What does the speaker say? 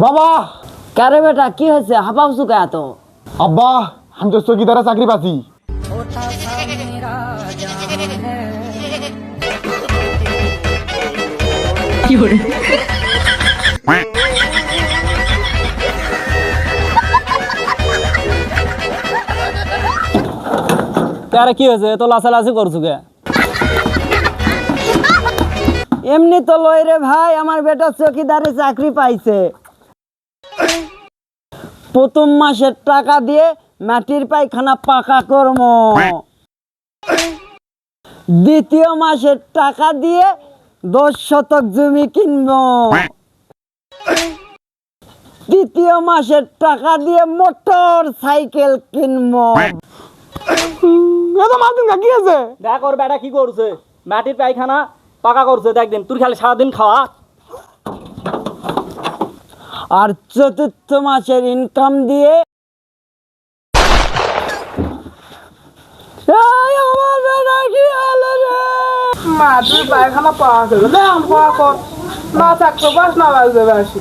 বাবা কারে বেটা কি হয়েছে হাঁপাউছু কে এত আব্বা আমি তো চকিদারে চাকরি পাচ্ছি কারে কি হয়েছে তো লাসালাসি করছু কে এমনি তো লই রে ভাই আমার বেটা চকিদারে চাকরি পাইছে। প্রথম মাসের টাকা দিয়ে মাটির পায়খানা পাকা কর্ম। দ্বিতীয় মাসের টাকা দিয়ে দশ শতক জমি কিনবো। তৃতীয় মাসের টাকা দিয়ে মোটর সাইকেল কিনবো। কি আছে দেখ ওর বেটা কি করছে? মাটির পায়খানা পাকা করছে একদিন তুই খালি সারাদিন খাওয়া। আর চতুর্থ মাসের ইনকাম দিয়ে মা তুই? পায়খানা পাওয়া গেল। না পাওয়া কর। না থাকতো বাস না লাগবে বেশি।